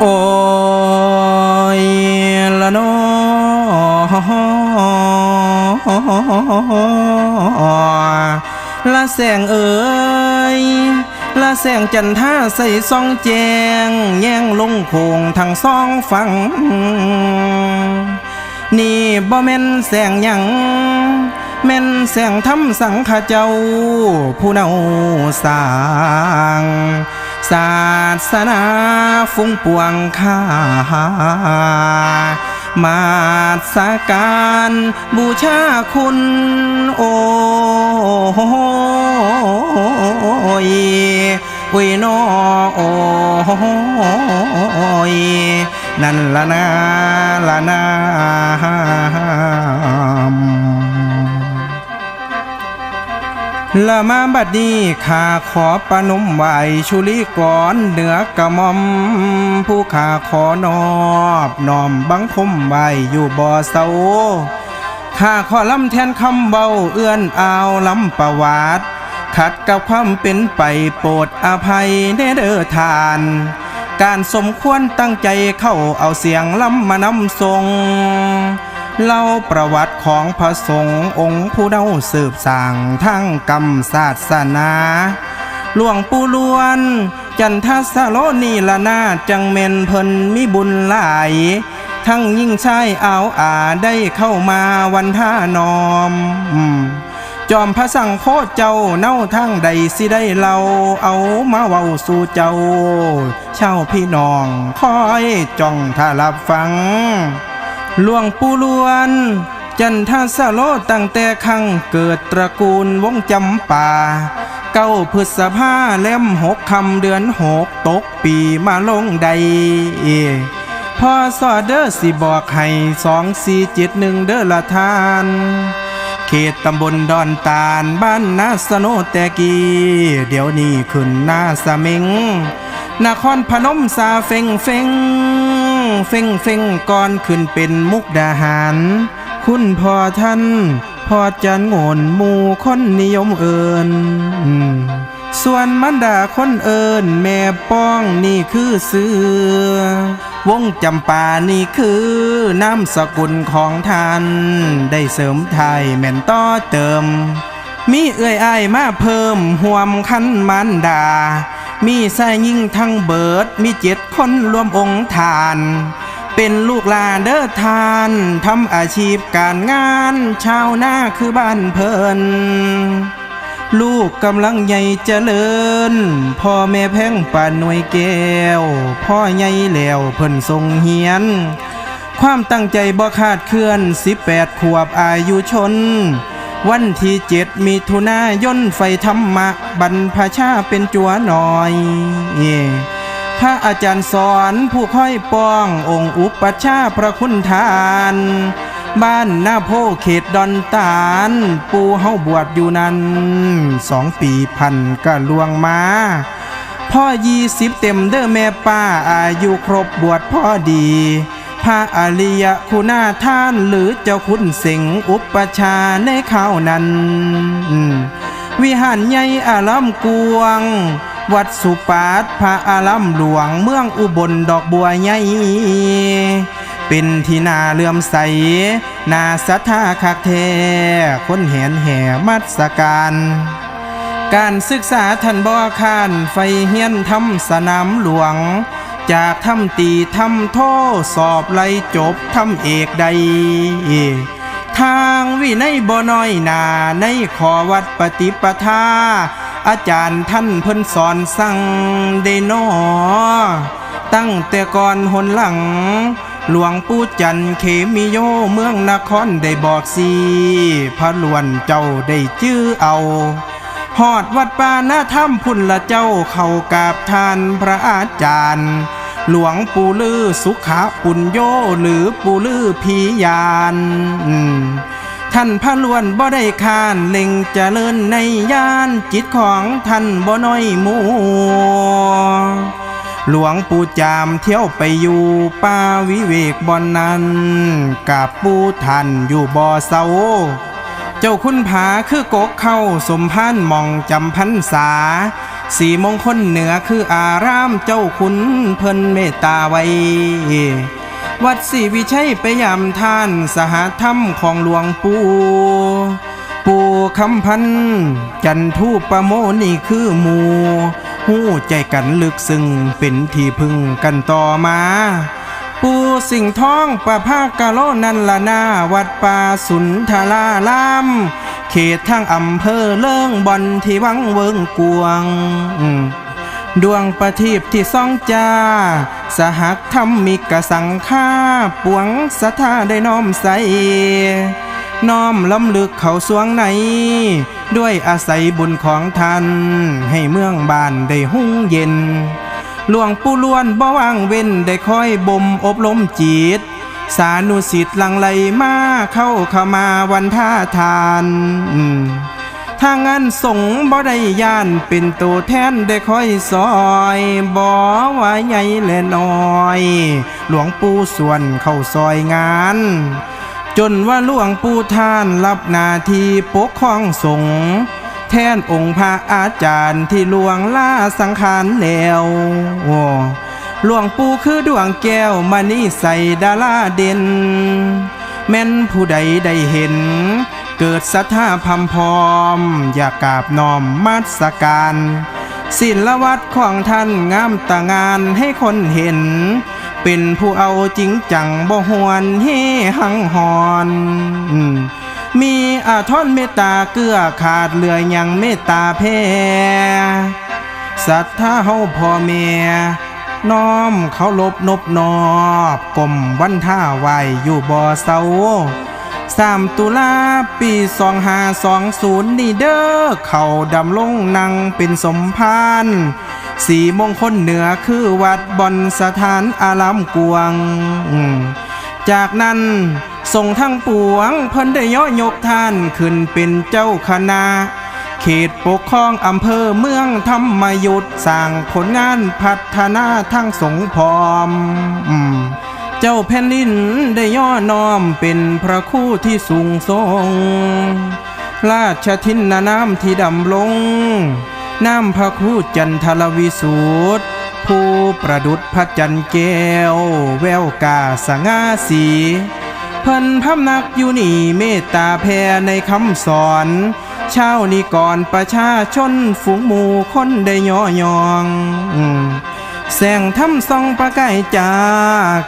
โอ้ยละนอละแสงเอ๋ยละแสงจันท่าใส่ซองแจง แย่งลงโคงทั้งสองฝั่งนี่บ่แม่นแสงยัง แม่นแสงทำสังขเจ้า ผู้เนาสาง ศาสนาฟุ้งปวงข้ามาสการบูชาคุณโอ้ยโอ้ยนอโอ้ยนั่นละนาละนา ละมาบัดนี้ข้าขอประนมไหวชุลีก่อนเหนือกระมอม ผู้ข้าขอนอบน้อมบังคมไหวอยู่บ่อเสาข้าขอลำแทนคำเบาเอื้อนเอาลำประวัติ ขัดกับความเป็นไปโปรดอภัยเด้อเดอทาน การสมควรตั้งใจเข้าเอาเสียงลำมานำทรง เล่าประวัติของพระสงฆ์องค์ผู้เดาสืบสร้างทั้งกรรมศาสนาหลวงปู่ล้วน จันทสโลนีละนาจังเมนเพิ่นมีบุญหลาย ทั้งยิ่งชายเอาอาได้เข้ามาวันท่านอม จอมพระสังโคเจ้าเน่าทั้งใดสิได้เราเอามาเว้าสู่เจ้า เช่าพี่น้องคอยจ้องถ้ารับฟัง หลวงปู่ล้วน จันทสโลตั้งแต่ครั้งเกิดตระกูลวงจำป่า เก้าพฤษภาเล่มหกคำเดือนหกตกปีมาลงใดพ่อสอเด้อสิบอกให้สองสี่เจ็ดหนึ่งเด้อละทาน เขตตำบลดอนตาลบ้านนาสโนแต่กีเดี๋ยวนี้ขึ้นหน้าสะเมงนครพนมซาเฟงเฟง เฟงเฟงก่อนขึ้นเป็นมุกดาหาร คุณพ่อท่านพ่อจันโงนหมู่คนนิยมเอินส่วนมันดาคนเอินแม่ป้องนี่คือเสือ วงจำปานี่คือนามสกุลของท่าน ได้เสริมไทยแม่นต่อเติม มีเอื้อยอายมาเพิ่มห่วมคันมันดา มีชายยิ่งทั้งเบิด มีเจ็ดคนรวมองค์ทาน เป็นลูกลาเด้อทานทำอาชีพการงาน ชาวนาคือบ้านเพิ่นลูกกำลังใหญ่เจริญ พ่อแม่แพงป่านหน่วยแก้ว พ่อใหญ่แล้วเพิ่นทรงเฮียน ความตั้งใจบ่คาดเคลื่อน18ขวบอายุชน วันที่เจ็ดมิถุนายนไฟธรรมะ บรรพชาเป็นจัวหน่อยพระอาจารย์สอนผู้ค่อยป้ององค์อุปชาพระคุณทาน บ้านหน้าโพเขตดอนตาล ปูเฮาบวชอยู่นั้นสองปีพันก็ลวงมาพ่อยี่สิบเต็มเด้อแม่ป้าอายุครบบวชพ่อดี พระอริยคุณาท่านหรือเจ้าคุณเสงอุปชาในข้าวนั้น วิหารใหญ่อารามกวง วัดสุปาศพระอารามหลวงเมืองอุบลดอกบัวใหญ่เป็นที่นาเลื่อมใส นาศรัทธาคักแท้คนแหนแห่มัสการการศึกษาท่านบ่คร้านไฟเฮียนทำสนามหลวง จากทำตีทำโทสอบไล่จบทำเอกใด ทางวินัยบ่น้อยหนาในขอวัดปฏิปทา อาจารย์ท่านเพิ่นสอนสั่งได้นอตั้งแต่ก่อนหนหลัง หลวงปู่จันเขมิโยเมืองนครได้บอกสีพระลวนเจ้าได้จื้อเอาหอดวัดป่าหน้าถ้ำพุ่นละเจ้าเข้ากราบทานพระอาจารย์ หลวงปู่ลือสุขะปุญโยหรือปู่ลือพียานท่านพระล้วนบ่ได้คานเล็งเจริญในยานจิตของท่านบ่น้อยมูหลวงปู่จามเที่ยวไปอยู่ป่าวิเวกบอนนั้น กับปู่ท่านอยู่บ่อเสา เจ้าคุณผาคือกกเข้าสมพานมองจำพันษา สีมงคลเหนือคืออารามเจ้าคุณเพิ่นเมตตาไว้ วัดศรีวิชัยไปยามท่านสหธรรมของหลวงปู่ปู่คำพันจันทูปะโมนี่คือหมูหู้ใจกันลึกซึ้งเป็นที่พึ่งกันต่อมา ปูสิ่งท้องประภาคกะโลนันละนาวัดป่าสุนทราราม เขตทางอำเภอเลิงบอนที่วังเวิงกวง ดวงประทีปที่ซ่องจ้า สหักธรรมิกสังฆาปวงสถาได้น้อมใส น้อมล้ำลึกเขาสวงไหนด้วยอาศัยบุญของท่าน ให้เมืองบ้านได้หุ่งเย็นหลวงปู่ล้วนบ่ว่างเว้นได้คอยบ่มอบรมจิต สานุสิทธิ์ลังไหลมาเข้าเข้ามาวันท่าทานถ้างานสงบ่ได้ย่านเป็นตัวแทนได้คอยซอยบ่ว่าใหญ่และน้อย หลวงปู่ส่วนเข้าซอยงาน จนว่าหลวงปู่ท่านรับหนาทีปกครองสงแทนองค์พระอาจารย์ที่หลวงล่าสังขารแล้ว หลวงปู่คือดวงแก้วมานี่ใส่ดาราเด่น แม่นผู้ใดได้เห็น เกิดศรัทธาพำพร้อม อยากกราบน้อมมัสการศิลวัตของท่านงามตางานให้คนเห็น เป็นผู้เอาจริงจังบ่หวนเฮหังหอน มีอาทอนเมตตาเกื้อขาดเหลือยังเมตตาแพ่ศรัทธาเฮาพ่อแม่ น้อมเขาลบนบนอบกลมวันท่าไหวอยู่บ่อเสาสามตุลาปีสองหาสองศูนย์นี่เด้อเขาดำลงนังเป็นสมพานสีมงคลเหนือคือวัดบอนสถานอารามกวง จากนั้นส่งทั้งปวงเพิ่นได้ย่อยกท่านขึ้นเป็นเจ้าคณะ ขตปกครองอำเภอเมืองธรรมยุทธสร้างผลงานพัฒนาทั้งสงพร้อม เจ้าแผ่นดินได้ย่อน้อมเป็นพระคู่ที่สูงทรง ราชทินนาน้ำที่ดำลง น้ำพระคู่จันทรวิสูตรผู้ประดุษพระจันทร์แก้ว แววกาสง่าสีเพิ่นพำนักอยู่นี่เมตตาแผ่ในคำสอน ชาวนิกรประชาชนฝูงหมู่คนได้ย่อยองแสงทำส่องประกายจา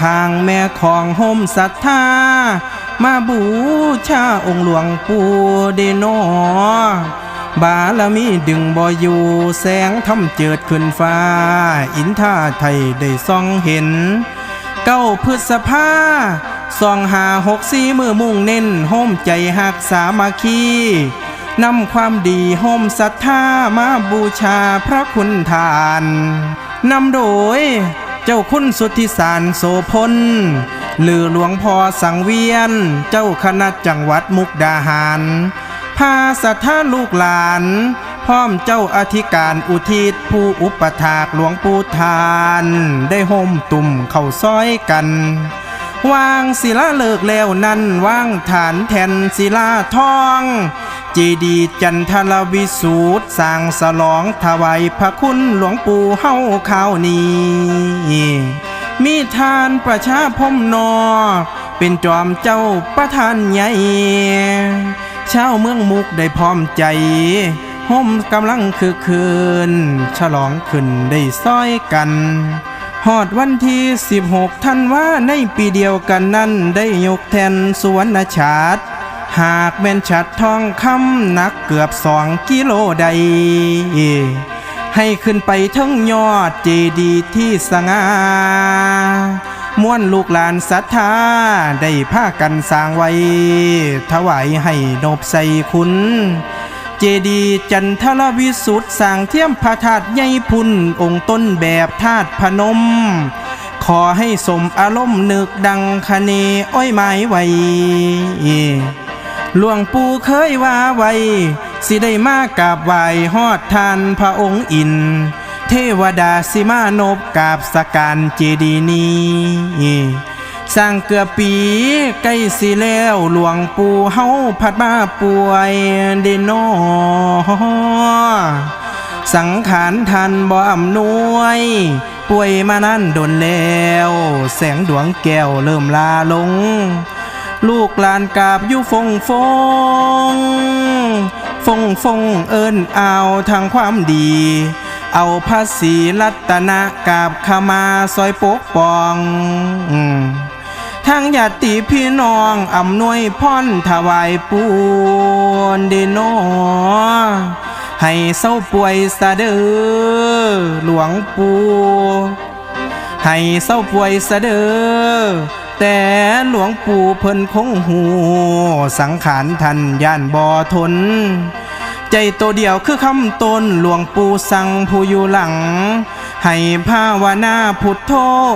ข้างแม่ของโฮมศรัทธา มาบูชาองค์หลวงปู่เดโนบารมีดึงบ่อยู่แสงทำเจิดขึ้นฟ้า อินท่าไทยได้ส่องเห็น เก้าพฤษภาสองหาหกสี่มือมุ่งเน้นโฮมใจหักสามัคคี นำความดีโฮมศรัทธามาบูชาพระคุณทานนำโดยเจ้าคุณสุทธิสารโสพลหรือหลวงพ่อสังเวียน เจ้าคณะจังหวัดมุกดาหาร พาสัทธาลูกหลาน พร้อมเจ้าอธิการอุทิศผู้อุปถากหลวงปู่ทาน ได้ห่มตุ่มเข้าซ้อยกันวางศิลาเลิกแล้วนั่นวางฐานแทนศิลาทอง เจดีจันทรวิสูตรสร้างสลองถวายพระคุณหลวงปู่เฮาข้าวนี้ มีทานประชาพมนอ เป็นจอมเจ้าประธานใหญ่ชาวเมืองมุกได้พร้อมใจห่มกำลังคือคืน ฉลองขึ้นได้ซ้อยกันฮอดวันที่ 16ธันวาในปีเดียวกันนั้นได้ยกแทนสวนชาติ หากแม่นชัดทองคำหนักเกือบสองกิโลใด ให้ขึ้นไปทั้งยอดเจดีที่สง่ามวนลูกหลานศรัทธาได้พากันสร้างไว้ ถวายให้นบใส่คุณ เจดีจันทรวิสุทธ์สร้างเทียมพระธาตุใหญ่พุ่นองค์ต้นแบบธาตุพนม ขอให้สมอารมณ์นึกดังคเนอ้อยไม้ไว้ หลวงปู่เคยว่าไว้ สิได้มากราบไหว้ฮอดทานพระองค์อิน เทวดาสิมานบกราบสการเจดีนี้สร้างเกือบปีใกล้สิแล้วหลวงปู่เฮาพัดมาป่วยเดโนสังขารทันบ่อำนวย ป่วยมานั่นดนแล้ว แสงดวงแก้วเริ่มลาลง ลูกหลานกาบอยู่ฟงฟง ฟงฟงเอิญเอาทางความดี เอาภาษีรัตนะกาบขมาซอยปกป้องทางญาติพี่น้องอำนวยพรถวายปูนเดโนอให้เศร้าป่วยซะเดอหลวงปู่ให้เศร้าป่วยซะเดอ แต่หลวงปู่เพิ่นคงหูสังขารทันย่านบ่อทน ใจตัวเดียวคือคำตนหลวงปู่สั่งผู้อยู่หลัง ให้ภาวนาพุทโธ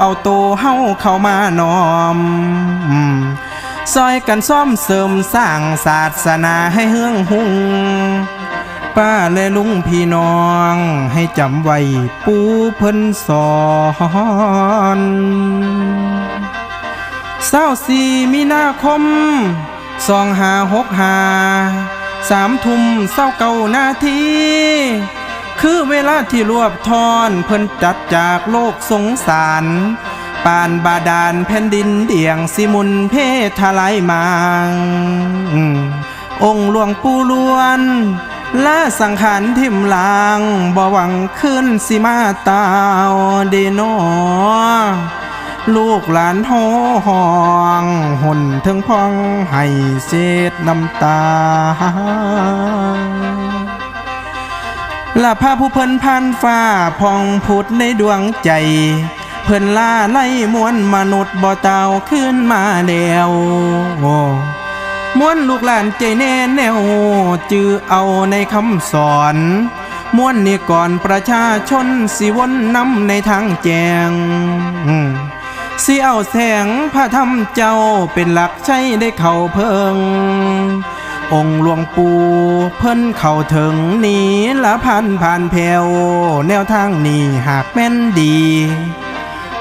เอาโตวเฮาเข้ามานอมซอยกันซ่อมเสริมสร้างศาสนาให้เฮืองหุงป้าและลุงพี่น้องให้จำไว้ปูเพิ่นสอน เศร้าสี่มีนาคมสองหาหกหาสามทุ่มเศร้าเก้านาที คือเวลาที่รวบทอนเพิ่นจัดจากโลกสงสารปานบาดาลแผ่นดินเดียงสิมุนเพทลายมางองค์หลวงปู่ล้วนและสังขารทิมลางบ่หวังขึ้นสิมาตาวเดนอ ลูกหลานโหห้องหุ่นถึงพองให้เศษน้ำตาละพาผู้เพิ่นพันฟ้าพองผุดในดวงใจ เพิ่นล่าไล่มวลมนุษย์บ่เต่าขึ้นมาแล้วมวลลูกหลานใจแน่แนวจือเอาในคำสอนมวลนี่ก่อนประชาชนสิวนนำในทางแจง สิเอาแสงพระธรรมเจ้าเป็นหลักใช้ได้เข้าเพิง องค์หลวงปู่เพิ่นเข้าถึงนี้ละพันผ่านแผวแนวทางนี้หากแม่นดี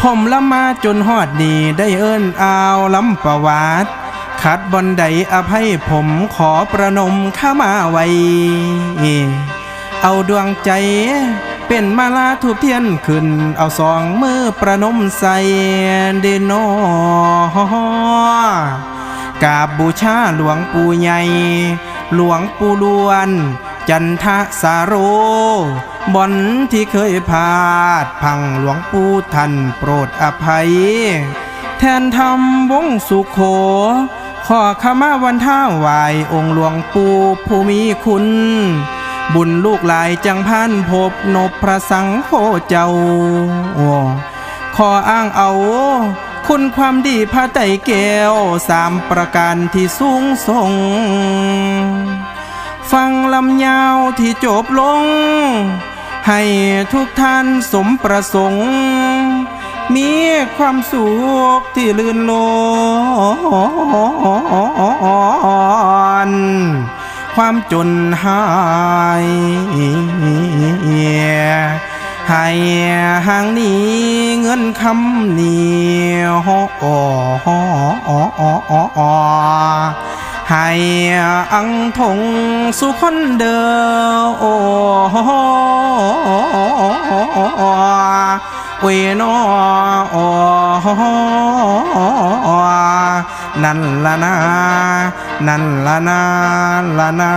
ผมละมาจนฮอดนี้ได้เอิ้นอาวล้ำประวัติขัดบอนใดอภัยผมขอประนมข้ามาไว้ เอาดวงใจ เป็นมาลาทูบเทียนขึ้น เอาสองมือประนมใส่เดโนกาบบูชาหลวงปู่ใหญ่ หลวงปู่ลวน จันทสาโรบอนที่เคยพาด พังหลวงปู่ท่านโปรดอภัย แทนทำวงสุโขขอขมาวันท่าไหวองค์หลวงปู่ผู้มีคุณ บุญลูกหลายจังพันพบนบพระสังโฆเจ้าขออ้างเอา คุณความดีพระไตแก้วสามประการที่สูงส่ง ฟังลำยาวที่จบลง ให้ทุกท่านสมประสงค์ มีความสุขที่ลื่นลน ความจนหายให้ห่างนี้เงินคำนี้ฮอให้อังทงสุคนเดิมโอ้เวนอ นั่นละนานั่นละนาละนา